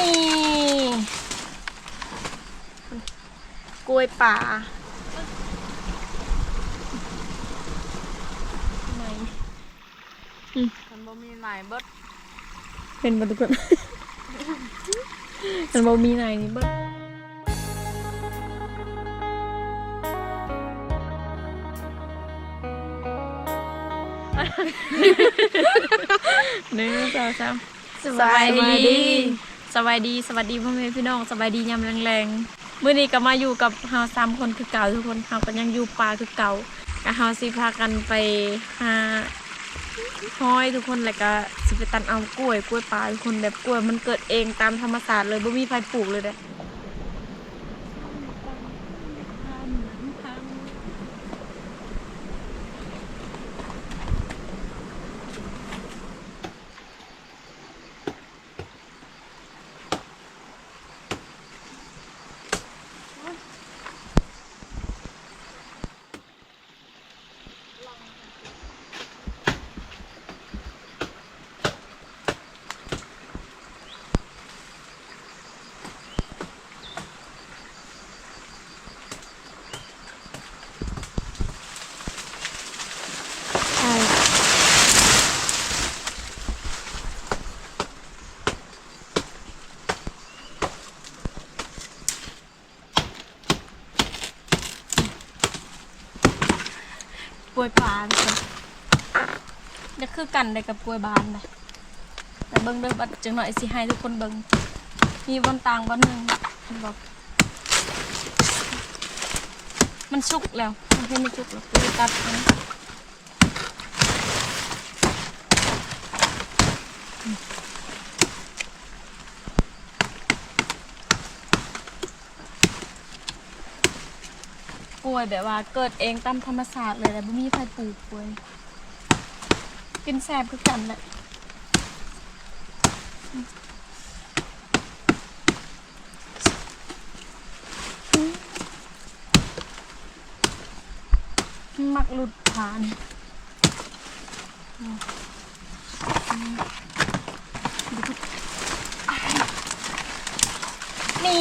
นี่กล้วยป่าไหนมันบ่มีหลายเบิดเป็นบรรทุกคนมันบ่มีไหนนี่เบิ้ลหนึ่งสองสามสวัสดี สวัสดีสวัสดีพ่อแม่พี่น้องสวัสดียามแรงๆมื้อนี้ก็มาอยู่กับเฮาสามคนคือเก่าทุกคนเฮาก็ยังอยู่ป่าคือเก่าก็เฮาสิพากันไปหาห้อยทุกคนแล้วก็สิไปตัดเอากล้วยกล้วยป่าทุกคนแบบกล้วยมันเกิดเองตามธรรมชาติเลยบ่มีไฟปลูกเลยเด้ คือกันได้กับกล้วยบานนะแต่เบิ้งเด้อบัดจังหน่อยสิให้ทุกคนเบิ้งมีบนต่างบนหนึ่งเพิ่นบอกมันสุกแล้วมันให้มันสุกแล้วกูตัดมันกล้วยแบบว่าเกิดเองตามธรรมศาสตร์เลยแหละไม่มีใครปลูกกล้วย กินแซ่บคือกันแหละมักหลุดผ่านนี่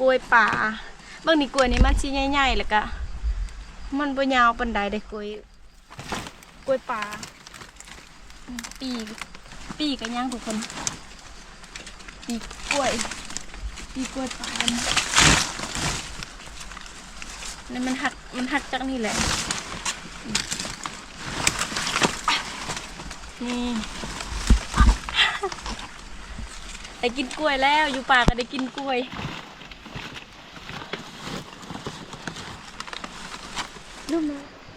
กล้วยป่าบางนี่กล้วยนี่มันชิ้นใหญ่ๆแล้วก็ มันบ่ยาวปานใดได้กล้วยกล้วยป่าปีกปีกกันย่างทุกคน ปีกกล้วย ปีกกล้วยป่านี่นี่มันหักมันหักจากนี่แหละ นี่ได้กินกล้วยแล้ว อยู่ป่าก็ได้กินกล้วย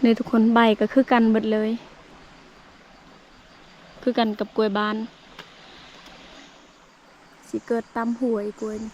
เลยทุกคนใบก็คือกันเบิดเลย คือกันกับกล้วยบานสิเกิดตามหวยกล้วยนี่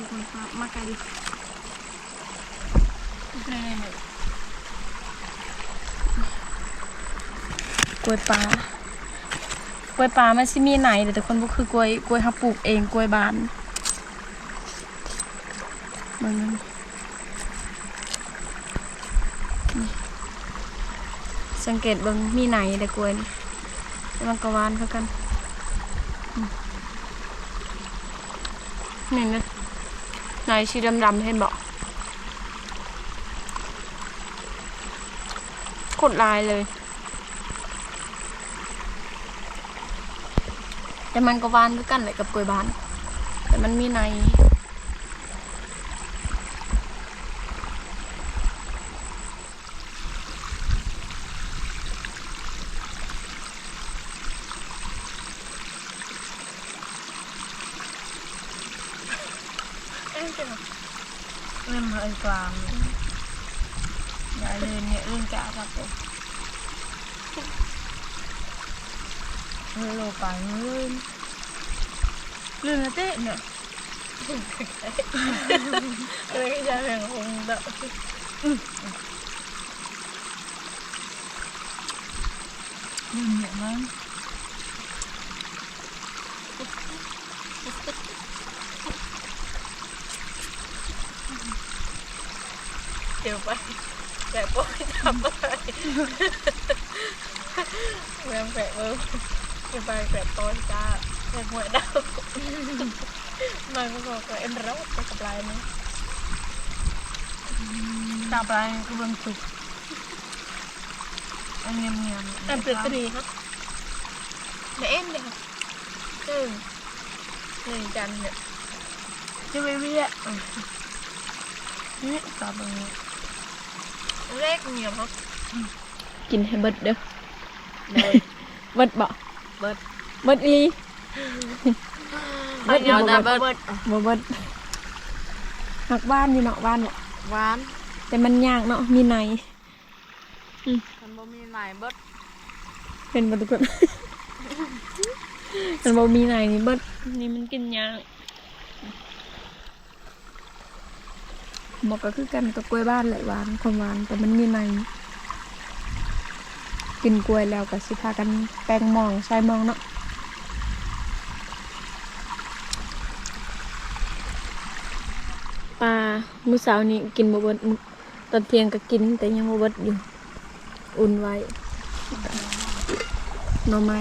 ทุก คนครับมาไกลดิกล้วยปลากล้วยปลามันสิมีไหนแต่ทุกคนก็คือกล้วยกล้วยเขาปลูกเองกล้วยบานเบิ่งนั่นนสังเกตเบิ่งมีไหนแต่กล้วยนี่มันก็หวานคือกันอืมนี่นะไหน ชีดำๆเห็นบอกขดลายเลย แต่มันก็วานด้วยกันเลยกับกล้วยบาน แต่มันมีใน จังเริ่มเฮยกลางอย่าเลื่นเนี่ยเลื่นจ้าครับผม เฮยโลไปเฮ้ย เลื่นนะเต้เนี่ยเลยจะแบ่งคงแบบ ลืมเนี่ยมั้ง เดี๋ยวไปแต่ปอยทำอะไรแม่งแปะเบอร์เดี๋ยวไปแปะปอยจ้าแปะหัวดาวมันก็บอกว่าเอ็นร้อนไปกับลายนี้ตาปลายก็เบิ่งสุกอันเงียบเงียบอันเปลือกก็ดีครับเดี๋ยวเอ็นเลยครับหนึ่งหนึ่งจันเนี่ยจะไปเบี้ยนี่ตาเบิ่ง เลขเหนียวครับกินให้เบิดเด้อเลยเบิดบ่เบิดเบิดอีเบิดเอาตาเบิดบ่เบิดหักบ้านอยู่เนาะบ้านเนาะหวาน แต่มันยากเนาะมีในมันบ่มีหลายเบิดเป็นบ่ทุกคนมันบ่มีในนี่เบิดนี่มันกินยาก บอกก็คือกันกับกล้วยบ้านแหละหวานความหวานแต่มันมีในกินกล้วยแล้วก็สิพากันแปลงหมองใช้มองเนาะปลามื้อเช้านี้กินบ่เบิดมื้อตอนเที่ยงก็กิน แต่ยังบ่เบิดอยู่ อุ่นไว้หน่อไม้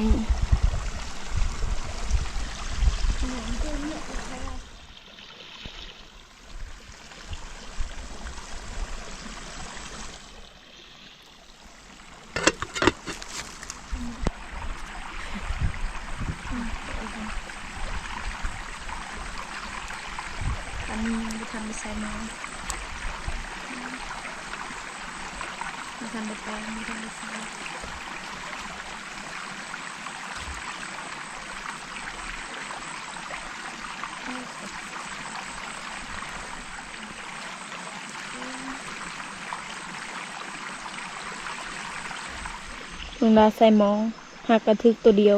อันนี้ยังไม่ทันได้ใส่น้ำไม่ทันได้แปลงไม่ทันได้ใส่ ลงดาใส่หมอง หากกระทึกตัวเดียว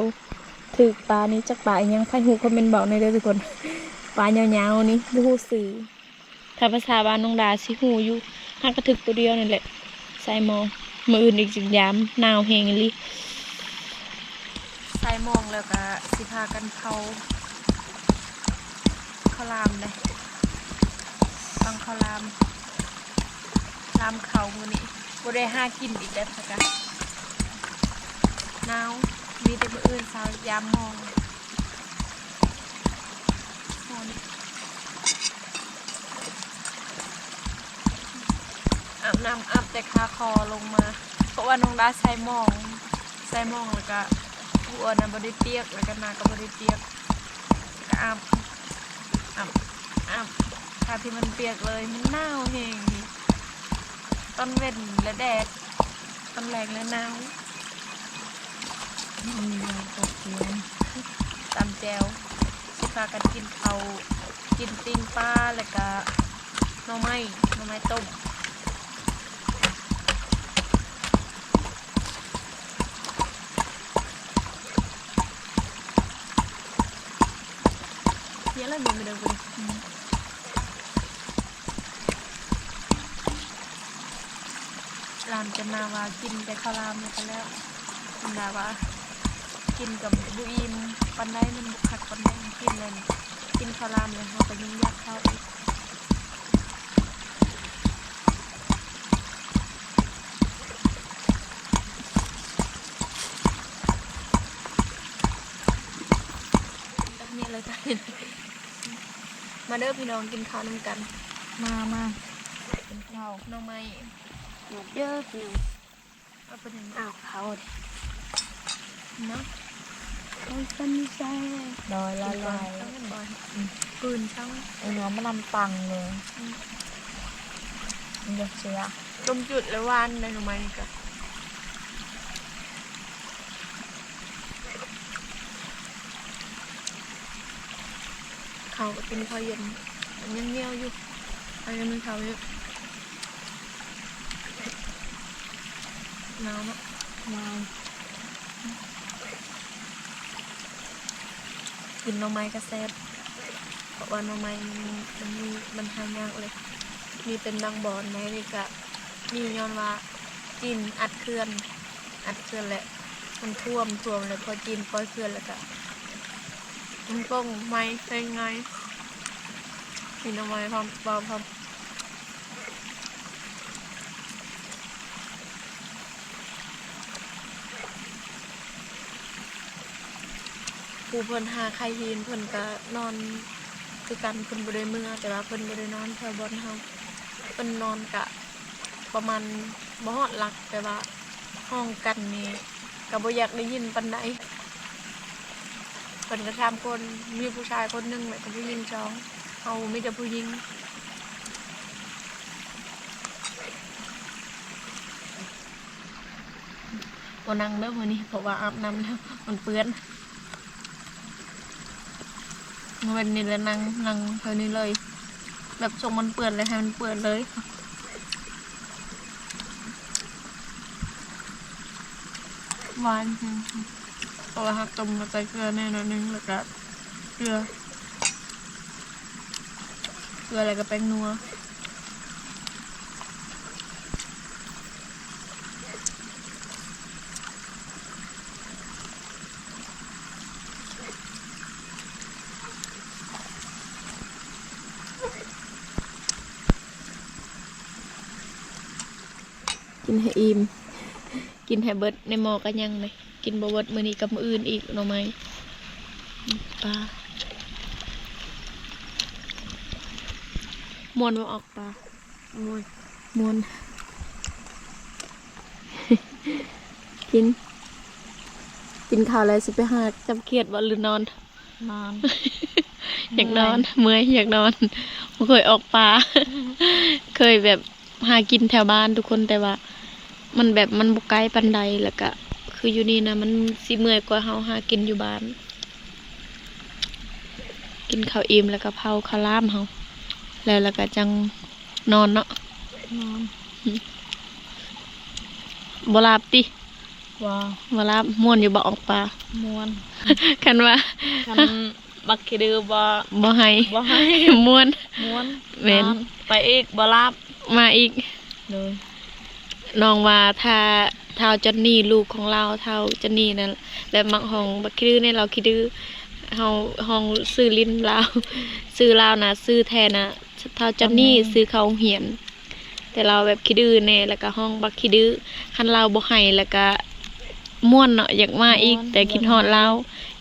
ถึกปลานี้จากปลาอีกยังใครหูคอมเมนต์บอกในอยเด้อทุกคน ปลายาวๆนี้บูฮูสีถ้าภาษาบ้านน้องดาสิหูอยู่หากกระทึกตัวเดียวนี่แหละใส่หมองมืออื่นอีกสิยามหนาวเฮงอีหลิใส่หมองแล้วก็สิพากันเขาเขาลามเลยฟังเขาลามลามเขามือนี้บ่ได้ห้ากินอีกแล้วค่ะกันหนาวมีแต่มืออื่นสาวยามมองมองนี่ อาบน้ำอาบแต่คาคอลงมา เพราะว่าน้องดาใส่หมองใส่หมองแล้วก็หัวน่ะบริเปียกแล้วก็หนาก็บริเปียกก็อาบอาบอาบถ้าที่มันเปียกเลยมันหนาวเฮงนี่ตอนเว้นและแดดตอนแรงและหนาวมียาตกเสียงตำแจวสิพากันกินเขาวกินปิ้งปลาแล้วก็หน่อไม้หน่อไม้ต้ม เยอะเลยมึงไม่เดินไปรานจะนาวากินแต่ข้าวรามแล้วก็แล้วนาวากินกับบุอิมปันได้มันบุกขัดปันได้กินเลยกินข้าวรามเลยเขาก็ยิ่งยากเข้าอีกแบบนี้เลยกัน มาเด้อพี่น้องกินข้าวน้ำกันมามากินข้าวน้องไม้หยุดเยอะหนึ่งเอาไปถึงอ้าวเขาดิเนาะเขาสันใจลอยละลายต้องกันบ่อยปืนช่างไอ้เนื้อมันลำปังเลยมันจะเสียลมจุดแล้ววานในหนูไม้นี่ก็ เขาก็เป็นข้าวเย็นมันยังเงี้ยวอยู่อันนี้มันเขาอยู่หนาวเนาะมากินหน่อไม้กระแซบเพราะว่าหน่อไม้มันมันมีมันหายากเลย มีเป็นบางบอนไหมนี่กะมีย้อนว่าจีนอัดเคลื่อน อัดเคลื่อนแหละ มันท่วมท่วมเลยพอจีนปล่อยเคลื่อนแล้วก็ มันป้องไม้เป็นไงกินหน่อไมพร้อมเบาพอมผู้เพิ่นหาใครหินเพิ่นก็นอนคือกันเพิ่นบ่ได้เมื่อแต่ว่าเพิ่นบ่ได้นอนแถวบอนเฮาเพิ่นนอนกะประมาณบ่ฮอดหลักแต่ว่าห้องกันนี่ก็บ่อยากได้ยินปานใด เพิ่นก็ถามคนมีผู้ชายคนหนึ่งแล้วก็ผู้หญิงสองเฮาไมีแต่ผู้หญิงบ่นั่งเด้อมื้อนี้เพราะว่าอาบน้ำแล้วมันเปื้อนวันนี้แล้วนั่งนั่งเท่านี้เลย แบบทรงมันเปื้อนเลยให้มันเปื้อนเลยหวานอืมเพราะ ว่าหักต้มมาใส่เกลือแน่นอนนึงแล้วก็เกลือเกลืออะไรก็แป้งนัวกินให้อิ่ม กินให้เบิดในหม้อก็ยังเลย กินบ่เบิดมื้อนี้กับมื้ออื่นอีกหน่อไม้อืมปลาม่วนบ่ออกปลามุยม่วนกิน กินข้าวแล้วสิไปหาจำเครียดบ่หรือนอน นอน อยากนอน เมื่อยอยากนอนบ่เคยออกป่าเคยแบบหากินแถวบ้านทุกคนแต่ว่า มันแบบมันบ่ไกลปานใดแล้วก็ คืออยู่นี่นะมันสิเมื่อยกว่าเฮาหากินอยู่บ้าน กินข้าวอิ่มแล้วก็เผาข้าวหลามเฮาแล้วแล้วก็จังนอนเนาะนอนบ่หลับติว่าบ่หลับม่วนอยู่บ่ออกป่าม้วนคันว่ากันบักคิดือบ่บ่ให้บ่ให้ม่วนม้วนแม่นอนไปอีกบ่รับมาอีกเลยน้องว่าถ้า เท้าจอนนี่ลูกของเราเท้าจอนนี่นั่นและมักห้องบักคิดื้อในเราคิดื้อเฮาห้องซื้อลิ้นลาวซื้อลาวนะซื้อแทนนะเท้าจอนนี่ซื้อเขาเหียน แต่เราแบบคิดื้อแน่แล้วก็ห้องบักคิดื้อคันเราบ่ให้แล้วก็ม่วนเนาะอยากมาอีก แต่คิดฮอดเรา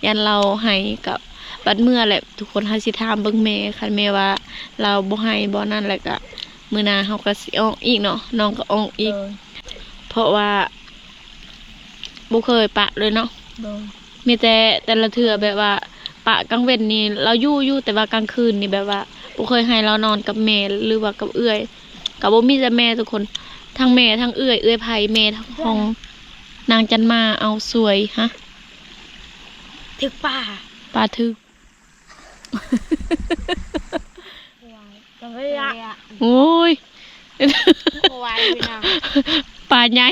ยันเราให้กับบัดเมื่อแหละทุกคนเฮาสิถามเบิ่งแม่คันแม่ว่า เราบ่ให้บ่นั่นแล้วก็มื้อหน้าเฮาก็สิออกอีกเนาะน้องก็ออกอีกเลยเพราะว่า บุเคยปะเลยเนาะเลยมีแต่แต่ละเถื่อแบบว่า ปะกลางเว้นนี่เราอยู่อยู่แต่ว่ากลางคืนนี่แบบว่าบุเคยให้เรานอนกับแม่หรือว่ากับเอื้อยกับบ่มีแต่แม่ทุกคนทั้งแม่ทั้งเอื้อยเอื้อยไผแม่ทั้งห้องนางจันมาเอาสวยฮะถึกป่าปลาทึกก็ไม่อยากโอ้ยไว้พี่น้อง ปลาใหญ่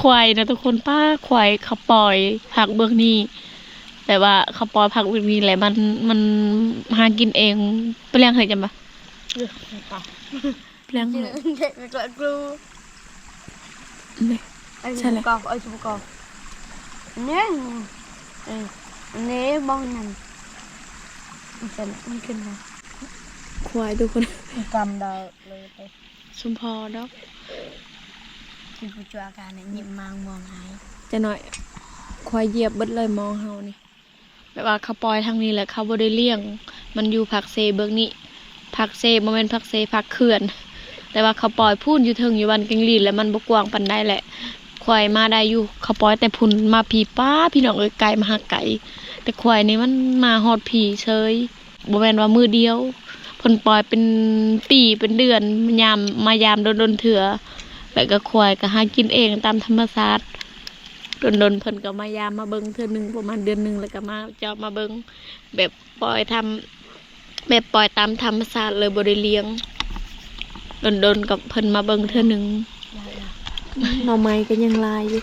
ควายนะทุกคนป้าควายเขาปล่อยผักเบื้องนี้แต่ว่าเขาปล่อยผักเบื้องนี้แหละมันมันหากินเองไปเลี้ยงเคยจำปะเป่าไปเลี้ยงเหรอเด็กไม่กลัวกลัวเนี่ยไอ้ใช่ชุและกอไอ้ชุบกอกอันนี้เนนี้บ้องนั่นมันจะมันขึ้นมาควายทุกคนกำได้เลยไปสมพอดอก ที่ผู้ช่วยอาการเนี่ยหยิบมางมองหายจะหน่อยควายเหยียบเบิดเลยมองเฮานี่แบบว่าเขาปล่อยทางนี้แหละเขาบ่ได้เลี้ยง มันอยู่ผักเซเบื้องนี้ผักเซบ่แม่นผักเซผักเขื่อน แต่ว่าเขาปล่อยพูนอยู่เทิงอยู่วันกังลีนแล้วมันบ่กว้างปานใดแหละควายมาได้อยู่เขาปล่อยแต่พุ่นมาผีป้าพี่น้องเอ้ยไก่มาหาไก่แต่ควายนี่มันมาฮอดผีเฉยบ่แม่นว่ามือเดียวเพิ่นปล่อยเป็นปีเป็นเดือนยามมายามโดนๆเถื่อ แล้วก็ควายก็หากินเองตามธรรมชาติโดนๆเพิ่นก็มายามมาเบิงเทือหนึงประมาณเดือนหนึ่งแล้วก็มาเจาะมาเบิงแบบปล่อยทำแบบปล่อยตามธรรมชาติเลยบ่ได้เลี้ยงโดนๆกับเพิ่นมาเบิงเทือหนึงหน่อไม้ก็ยังลายอยู่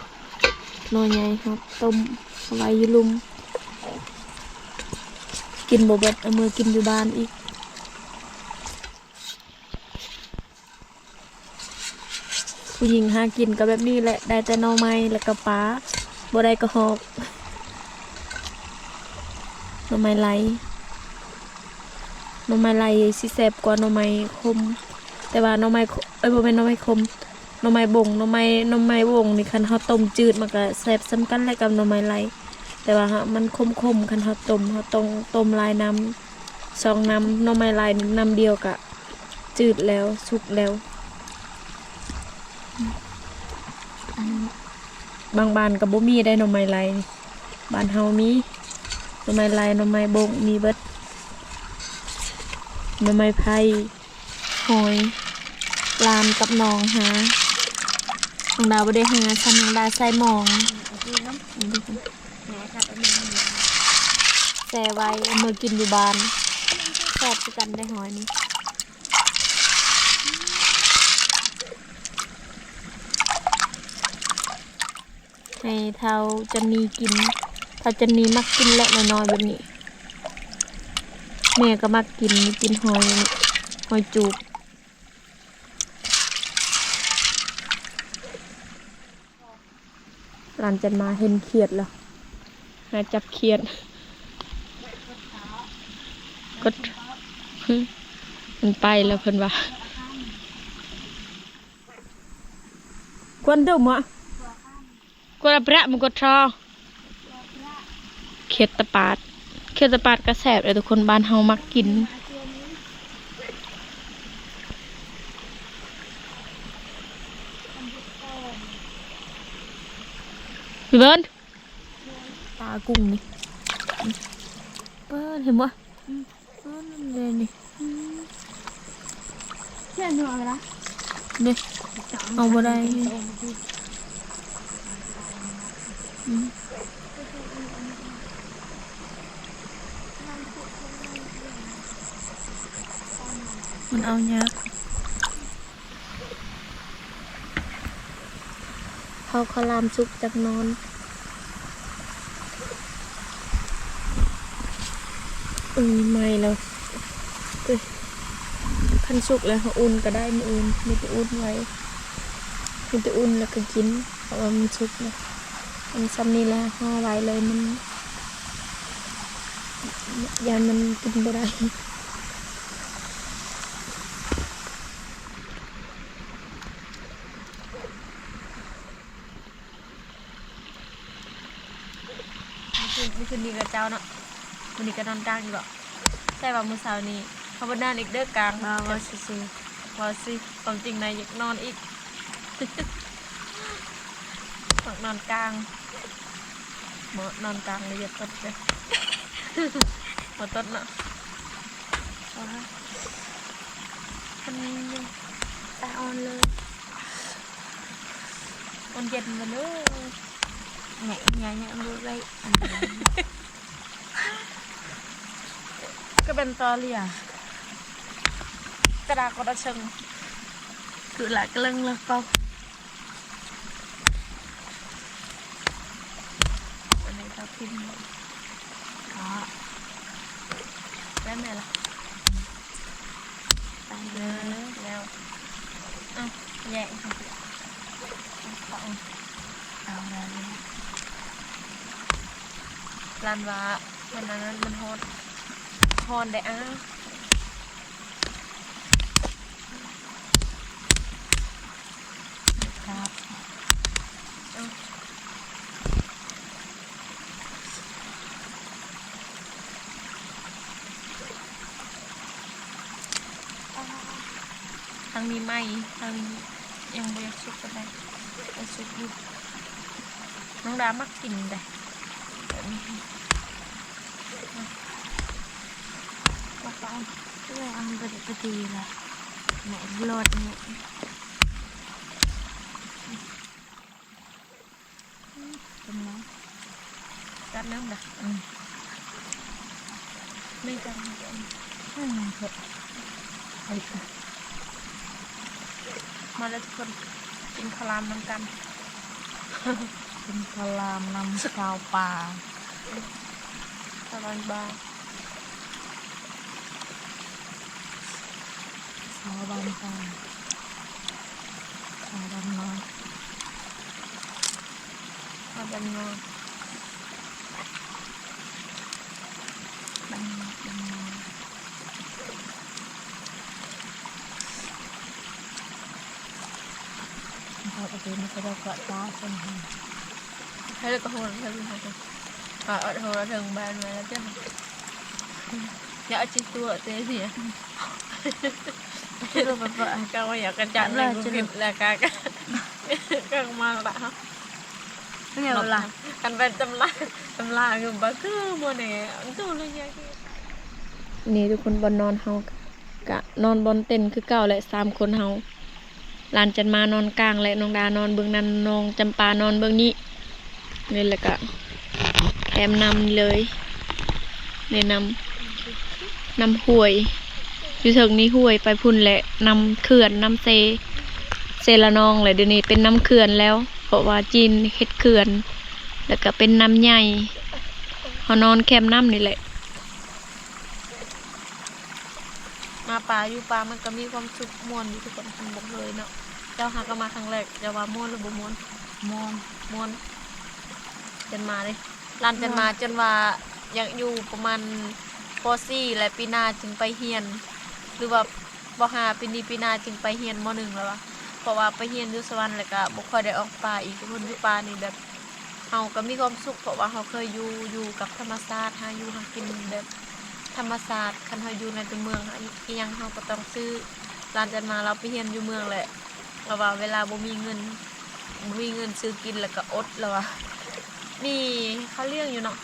หน่อใหญ่ครับต้มเอาไว้อยู่ลุม กินบ่เบิดเอามือกินอยู่บ้านอีก ผู้หญิงหากินก็แบบนี้แหละได้แต่หน่อไม้แล้วก็ปลาบ่ได้ก็หอกหน่อไม้ไหลหน่อไม้ไหลสิแซบกว่าหน่อไม้คม แต่ว่าหน่อไม้เอ้ยบ่แม่นหน่อไม้คมหน่อไม้บ่งหน่อไม้หน่อไม้บ่งนี่คันเฮาต้มจืดมันก็แซบซ้ำกันแหละกับหน่อไม้ไหลแต่ว่าฮะมันคมๆคันเฮาต้มเฮาต้มต้มลายน้ำสองน้ำหน่อไม้ลายน้ำเดียวกะจืดแล้วสุกแล้ว บางบ้านก็บ่มีได้หน่อไม้ลายบ้านเฮามีหน่อไม้ลายหน่อไม้บงมีเบิดหน่อไม้ไผ่หอยลามกับนองหาน้องดาวบ่ได้หาซ้ำน้องดาวใส่หมองแม่ไว้เอามือกินอยู่บ้านแซ่บกันได้หอยนี่ ให้เท่าจะนีกินเท่าจะนีมักกินและน้อยๆแบบนี้ แม่ก็มักกินกินหอยหอยจูบหลานจันมาเห็นเขียดแล้วหาจับเขียดกดมันไปแล้วเพิ่นว่ากวนดุมอะ กวนประมันกดทอเขียดตะปาดเขียดตะปาดกระแสบเลยทุกคนบ้านเฮามักกินพี่เบิ้ลปลากุ้งนี่เบิ้ลเห็นบ่เบิ้ลเลยนี่เชื่อหนูอะไรนะนี่เอาบ่ได้อื มันเอายากเขาขลามสุกจากนอนอืมไม่แล้วเอ้ยพันสุกแล้วเขาอุ่นก็ได้มืออื่นไมีแต่อุ่นไว้ไมีแต่อุ่นแล้วก็กินเพราะว่ามันสุกแล้ว มันซ้ำนี่แหละห่อไว้เลยมันยานมันกินบ่ได้ไม่คืนดีกับเจ้าเนาะวันนี้ก็นอนกลางอยู่หรอใช่ป่ะมื้อเช้านี้เขาบ่นอนอีกเด้อกลางบาว่าซื่อว่าสิความจริงนายอยากนอนอีกอยากนอนกลางห มอนอนกลางเลยอย่าตดเลยหมอตดเนาะๆว่ามันตาอ่อนเลยมันเย็นมาเนอะแหน่แหน่แหน่รู้ไรอันนี้ก็เป็นตอเลียกระดาษกระเชงคือละกำลังละเปา อันนี้ตาพิมพ์ อ๋อ ได้ไหมล่ะ ตาย เอ เล อย แล้วเอ้าแยกค่ะเอา เอาเลย ร้านว่าวันนั้นมันฮอตฮอนได้อ้าครับทางนี้ไหมทางนี้ยังไม่อยากสุกก็ได้ไปสุกอยู่น้องดามักกินได้แบบนี้ ว่าเปา เพื่ออันปฏิปฏิละแหน่โลดแหน่เป็นไงจัดน้ำด่ะอืมไม่จัดไม่จัดอืมเถอะไปค่ะมาแล้วทุกคนกินข้าวรามน้ำกันเป็นพลามนำชาวป่าข้าวรามบาชาวบ้านป่าชาวบ้านน้อยข้าวรามนอนบ้านน้อยบ้านน้อยเขาเอาไปมันก็ได้กระจ้าใช่ไหมให้แล้วก็โหนให้ลูกเขาอ่าเอาโหนแล้วถึงบ้า சாதம் தான் சாதம்மா சாதம்மா Hãy subscribe cho kênh Ghiền Mì Gõ Để không bỏ lỡ những video hấp dẫn អ្នកជិះទួទេនេះาไปเปิดก็ว่าอยากกระจัดเลยกูกินแล้วก็ก็มาละฮะเรียกว่ากันเป็นตำลาตำลาคือบักคือโมเนี่ยตู้เลยยากนี่ทุกคนบนนอนเฮากะนอนบนเต็นคือเก่าแหละสามคนเฮาหลานจันมานอนกลางและน้องดานอนเบื้องนั้นน้องจำปานอนเบื้องนี้นี่แหละกะแคมนำเลยนี่นำนำห่วย อยู่เถิงนี้ห่วยไปพุ่นแหละนำเขื่อนนำเซ เซละนองเลยเดี๋ยวนี้เป็นน้ำเขื่อนแล้ว เพราะว่าจีนเฮ็ดเขื่อน แล้วก็เป็นน้ำใหญ่เฮานอนแคมป์น้ำนี่แหละ มาป่าอยู่ป่ามันก็มีความสุขม่วนอยู่ทุกคนทันบอกเลยเนาะเจ้าหาก็มาครั้งแรกจะว่าม่วนหรือบ่ม่วนมอนม่วนจนมาเลยลานจนมาจนว่าอยากอยู่ประมาณป .4 และปีหน้าจึงไปเฮียน หรือว่าป .5 ปีนี้ปีหน้าจึงไปเฮียนม .1 แล้ววะเพราะว่าไปเฮียนอยู่สวรรค์แล้วก็บ่ค่อยได้ออกป่าอีกคนอยู่ป่านี่แบบเฮาก็มีความสุขเพราะว่าเฮาเคยอยู่อยู่กับธรรมชาติหาอยู่หากินแบบธรรมชาติคันเฮาอยู่ในตัวเมืองอะอีหยังเฮาก็ต้องซื้อร้านจันมาเราไปเฮียนอยู่เมืองแหละแล้วว่าเวลาบ่มีเงินบ่มีเงินซื้อกินแล้วก็อดแล้วว่านี่เขาเลี้ยงอยู่เนาะ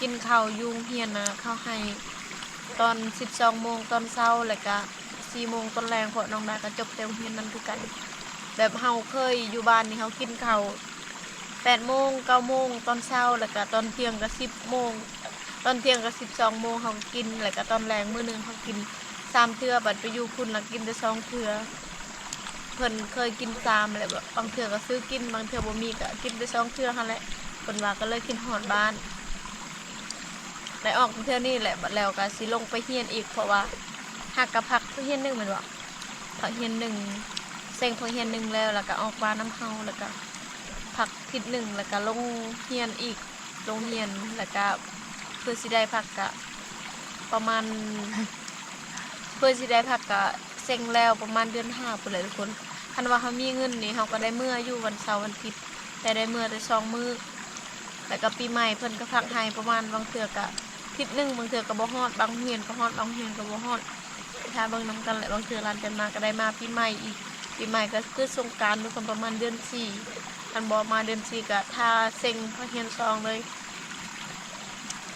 กินข้าวยุงเฮียนนะข้าวให้ ตอน 12โมงตอนเช้าแล้วก็4โมงตอนแรงพราะน้องดาก็จบเต็มเฮียนนั่นคือกันแบบเฮาเคยอยู่บ้านนี่เฮากินข้าว8โมง9โมงตอนเช้าแล้วก็ตอนเที่ยงก็10โมงตอนเที่ยงก็12โมงเฮากินแล้วก็ตอนแรงมื้อหนึงเฮากินสามเทื่อบัดไปอยู่คุณแล้วกินแต่สองเทื่อเพิ่นเคยกินสามแหละแบบบางเทื่อก็ซื้อกินบางเทื่อบ่มีก็กินแต่สองเทื่อหั่นแหละเพิ่นว่าก็เลยกินฮอดบ้าน ได้ออกเที่ยวนี่แหละบัดแล้วก็สิลงไปเฮียนอีกเพราะว่าหักกับพักเฮียนหนึ่งเหมือนว่าพักเฮียนหนึ่งเซ็งพักเฮียนหนึ่งแล้วแล้วก็ออกบ้านน้ำเฮาแล้วก็พักทิศหนึ่งแล้วก็ลงเฮียนอีกลงเฮียนแล้วก็เพื่อสิได้พักกะประมาณ เพื่อสิได้พักกะเซ็งแล้วประมาณเดือนห้าปุ่นเลยทุกคนคันว่าเขามีเงินนี่เขาก็ได้เมื่ออยู่วันเสาร์วันอาทิตย์แต่ได้เมื่อได้สองมือแล้วก็ปีใหม่เพิ่นก็พักให้ประมาณบางเทือกะ ทิศหนึ่งบางเทื่อก็บ่ฮอดบางเฮียนก็ฮอดบางเฮียนก็บ่ฮอดถ้าเบิ่งนํกันแหละบางเทื่อร้านกันมาก็ได้มาปีใหม่อีกปีใหม่ก็คือสงกรารทุกคนประมาณเดือนสี่คันบ่มาเดือนสี่ก็ถ้าเซ็งพระเฮียนซองเลย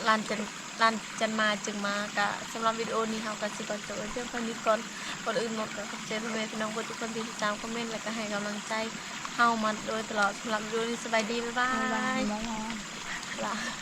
ร้านจันร้านจันมาจึงมากะสำหรับวิดีโอนี้เฮาก็สิขอจบไว้เพียงเท่านี้ก่อนก่อนอื่นหมดก็ขอบใจพ่อแม่พี่น้องทุกคนที่ติดตามคอมเมนต์และก็ให้กำลังใจเฮามาโดยตลอดสำหรับวิดีโอนี้สบายดีบ๊ายบาบ๊ายบา